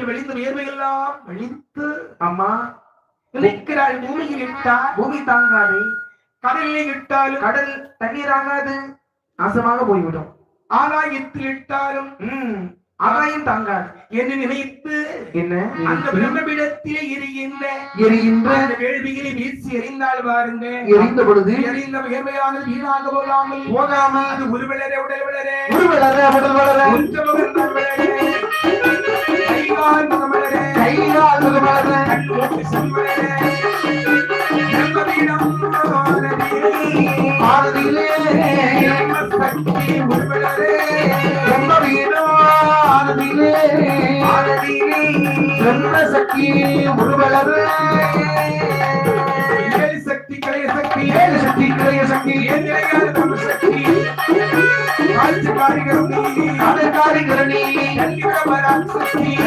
சரீரத்தில் வெளிந்த வியர்வையெல்லாம் வழித்து அம்மா நிற்கிறாள் பூமியில் இட்டால் பூமி தாங்காது. கடலில் இட்டாலும் கடல் தண்ணீர் ஆகாது நாசமாக போய்விடும். ஆகாயத்தில் இட்டாலும் ஆகாயம் தாங்காது. என்று நினைத்து என்ன? அந்த பிரம்மபிடத்திலே எரிகின்ற எரிகின்ற? அந்த வேள்விகளை வீசி எறிந்தால் பாருங்க எரிந்த பொழுது? எறிந்த வியர்வையானது வீணாக போகாமல் போகாமல்? அது உருவலரே உடல் வளரே கண் மூக்கு செவி வளரே பிரம்மபீடம் ஆனதே. பிரம்ம சக்தி ஏழு சக்தி கலைய சக்தி ஏழு சக்தி கலைய சக்தி அதற்காரிகரணி சக்தி